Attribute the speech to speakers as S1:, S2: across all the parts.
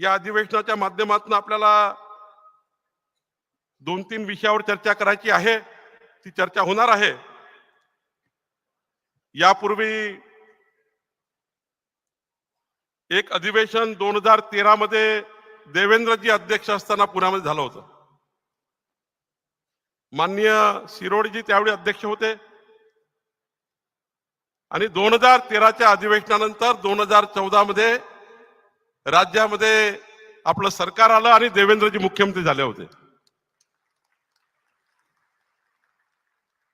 S1: या अधिवेशनाच्या माध्यमातून आपल्याला दोन तीन विषयावर चर्चा करायची आहे. ती चर्चा होणार आहे. यापूर्वी एक अधिवेशन दोन हजार तेरा मध्ये देवेंद्रजी अध्यक्ष असताना पुण्यामध्ये झालं होतं. माननीय शिरोडजी त्यावेळी अध्यक्ष होते. आणि दोन हजार तेराच्या अधिवेशनानंतर दोन हजार चौदा मध्ये राज्यामध्ये आपलं सरकार आलं आणि देवेंद्रजी मुख्यमंत्री झाले होते.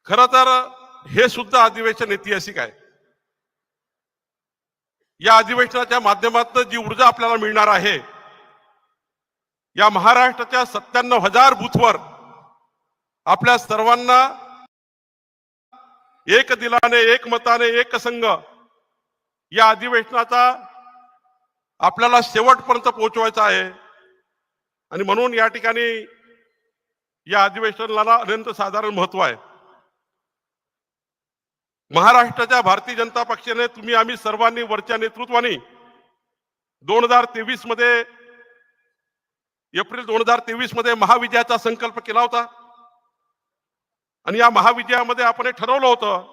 S1: खर तर हे सुद्धा अधिवेशन ऐतिहासिक आहे. या अधिवेशनाच्या माध्यमातून जी ऊर्जा आपल्याला मिळणार आहे या महाराष्ट्राच्या सत्त्याण्णव हजार बूथवर आपल्या सर्वांना एक दिलाने एक मताने एक संघ या अधिवेशनाचा आपल्याला शेवटपर्यंत पोहोचवायचं आहे. आणि म्हणून या ठिकाणी या अधिवेशनाला अत्यंत साधारण महत्त्व आहे. महाराष्ट्राच्या भारतीय जनता पक्षाने तुम्ही आम्ही सर्वांनी वरच्या नेतृत्वाने दोन हजार तेवीसमध्ये एप्रिल दोन हजार तेवीसमध्ये महाविजयाचा संकल्प केला होता. आणि या महाविजयामध्ये आपण हे ठरवलं होतं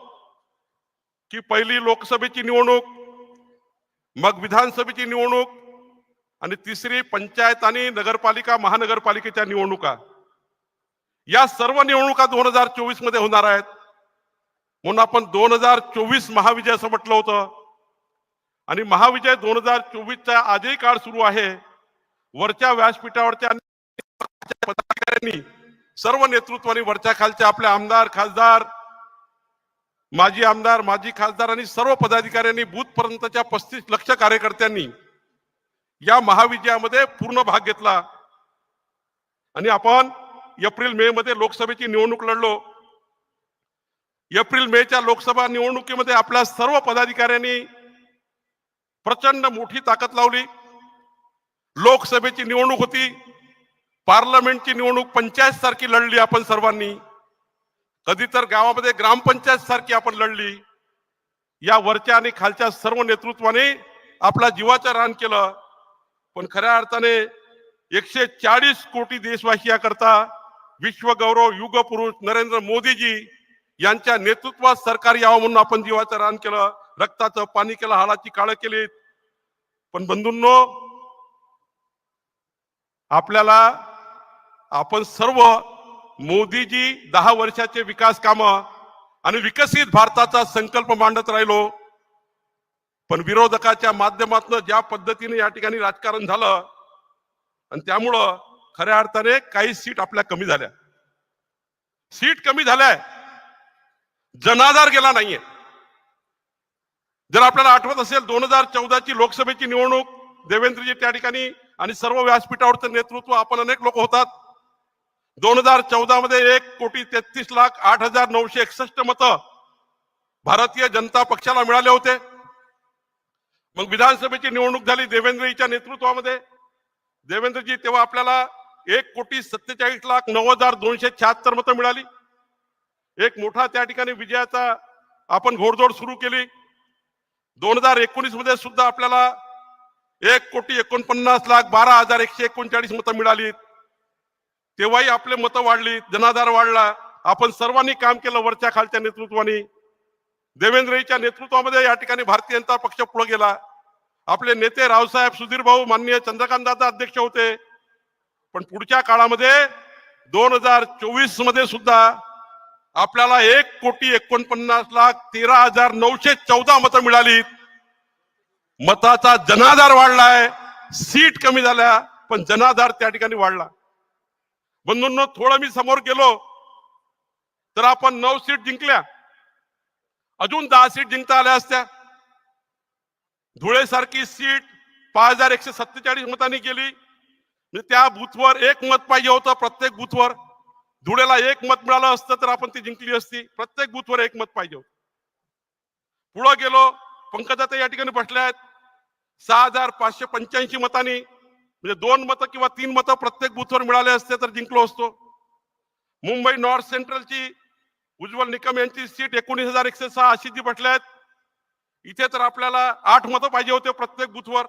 S1: की पहिली लोकसभेची निवडणूक मग विधानसभेची निवडणूक आणि तिसरी पंचायत आणि नगरपालिका महानगरपालिकेच्या निवडणुका. या सर्व निवडणुका दोन हजार चोवीसमध्ये होणार आहेत. म्हणून आपण दोन हजार चोवीस महाविजय असं म्हटलं होतं. आणि महाविजय दोन हजार चोवीसचा आजही काळ सुरू आहे. वरच्या व्यासपीठावरच्या पदाधिकाऱ्यांनी सर्व नेतृत्वाने वरच्या खालच्या आपले आमदार खासदार माजी आमदार माजी खासदार आणि सर्व पदाधिकाऱ्यांनी बूथपर्यंतच्या पस्तीस लक्ष कार्यकर्त्यांनी या महाविजयामध्ये पूर्ण भाग घेतला. आणि आपण एप्रिल मे मध्ये लोकसभेची निवडणूक लढलो. एप्रिल मेच्या लोकसभा निवडणुकीमध्ये आपल्या सर्व पदाधिकाऱ्यांनी प्रचंड मोठी ताकद लावली. लोकसभेची निवडणूक होती. पार्लमेंटची निवडणूक पंचायत सारखी लढली आपण सर्वांनी. कधी तर गावामध्ये ग्रामपंचायत सारखी आपण लढली. या वरच्या आणि खालच्या सर्व नेतृत्वाने आपला जीवाचं रान केलं. पण खऱ्या अर्थाने एकशे चाळीस कोटी देशवासियाकरता विश्वगौरव युग पुरुष नरेंद्र मोदीजी यांच्या नेतृत्वात सरकार यावं म्हणून आपण जीवाचं रान केलं. रक्ताचं पाणी केलं हाडाची काळं केली पण बंधूंनो आपल्याला आपण सर्व मोदीजी दहा वर्षाचे विकास काम आणि विकसित भारताचा संकल्प मांडत राहिलो. पण विरोधकाच्या माध्यमातून ज्या पद्धतीने या ठिकाणी राजकारण झालं आणि त्यामुळं खऱ्या अर्थाने काही सीट आपल्या कमी झाल्या. सीट कमी झाल्या जनाधार गेला नाहीये. जर आपल्याला आठवत असेल दोन हजार चौदाची लोकसभेची निवडणूक देवेंद्रजी त्या ठिकाणी आणि सर्व व्यासपीठावरचं नेतृत्व आपण अनेक लोक होतात. दोन हजार चौदा मध्ये एक कोटी तेहतीस लाख आठ हजार नऊशे एकसष्ट मतं भारतीय जनता पक्षाला मिळाले होते. मग विधानसभेची निवडणूक झाली देवेंद्रजीच्या नेतृत्वामध्ये. देवेंद्रजी तेव्हा आपल्याला एक कोटी सत्तेचाळीस लाख नऊ हजार दोनशे शहात्तर मतं मिळाली. एक मोठा त्या ठिकाणी विजयाचा आपण घोडदौड सुरू केली. दोन हजार एकोणीसमध्ये सुद्धा आपल्याला एक कोटी एकोणपन्नास लाख बारा हजार एकशे एकोणचाळीस मतं मिळाली तेव्हाही आपले मतं वाढली जनाधार वाढला. आपण सर्वांनी काम केलं वरच्या खालच्या नेतृत्वाने. देवेंद्रजीच्या नेतृत्वामध्ये या ठिकाणी भारतीय जनता पक्ष पुढे गेला. आपले नेते रावसाहेब सुधीर भाऊ माननीय चंद्रकांत दादा अध्यक्ष होते. पण पुढच्या काळामध्ये दोन हजार चोवीसमध्ये सुद्धा आपल्याला एक कोटी एकोणपन्नास लाख तेरा हजार नऊशे चौदा मतं मिळाली मताचा जनाधार वाढलाय. सीट कमी झाल्या पण जनाधार त्या ठिकाणी वाढला. बंधूंनो थोडं मी समोर गेलो तर आपण नऊ सीट जिंकल्या. अजून दहा सीट जिंकता आल्या असत्या. धुळेसारखी सीट पाच हजार एकशे सत्तेचाळीस मतांनी गेली. म्हणजे त्या बूथवर एक मत पाहिजे होतं प्रत्येक बूथवर. धुळेला एक मत मिळालं असतं तर आपण ती जिंकली असती. प्रत्येक बूथवर एक मत पाहिजे होतं. पुढं गेलो पंकजात या ठिकाणी बसल्या आहेत. सहा हजार पाचशे पंच्याऐंशी मतांनी म्हणजे दोन मतं किंवा तीन मतं प्रत्येक बूथवर मिळाले असते तर जिंकलो असतो. मुंबई नॉर्थ सेंट्रलची उज्ज्वल निकम यांची सीट एकोणीस हजार एकशे सहा अशी जी बसल्या आहेत. इथे तर आपल्याला आठ मतं पाहिजे होते प्रत्येक बूथवर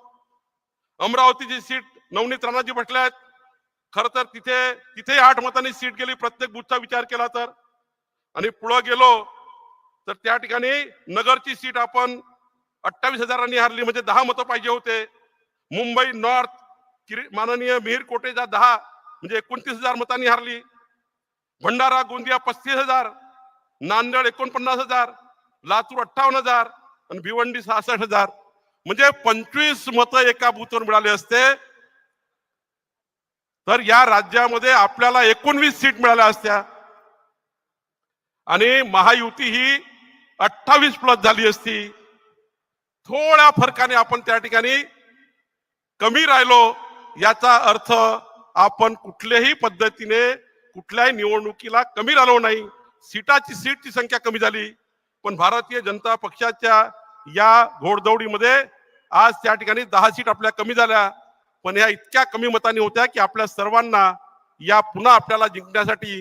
S1: अमरावतीची सीट नवनीत राणाजी बसले आहेत. खर तर तिथे तिथे आठ मतांनी सीट गेली प्रत्येक बुथचा विचार केला तर. आणि पुढं गेलो तर त्या ठिकाणी नगरची सीट आपण अठ्ठावीस हजारांनी हारली म्हणजे दहा मतं पाहिजे होते. मुंबई नॉर्थ माननीय मिहीर कोटेचा दहा म्हणजे एकोणतीस हजार मतांनी हारली. भंडारा गोंदिया पस्तीस हजार नांदेड एकोणपन्नास हजार लातूर अठ्ठावन्न हजार आणि भिवंडी सहासष्ट हजार. म्हणजे पंचवीस मतं एका बूथवर मिळाले असते. तर या राज्यामध्ये आपल्याला एकोणवीस सीट मिळाल्या असत्या. आणि महायुती ही अठ्ठावीस प्लस झाली असती. थोड्या फरकाने आपण त्या ठिकाणी कमी राहिलो. याचा अर्थ आपण कुठल्याही पद्धतीने कुठल्याही निवडणुकीला कमी राहिलो नाही. सीटाची सीटची संख्या कमी झाली. पण भारतीय जनता पक्षाच्या या घोडदौडीमध्ये आज त्या ठिकाणी दहा सीट आपल्या कमी झाल्या. पण ह्या इतक्या कमी मतांनी होत्या की आपल्या सर्वांना या पुन्हा आपल्याला जिंकण्यासाठी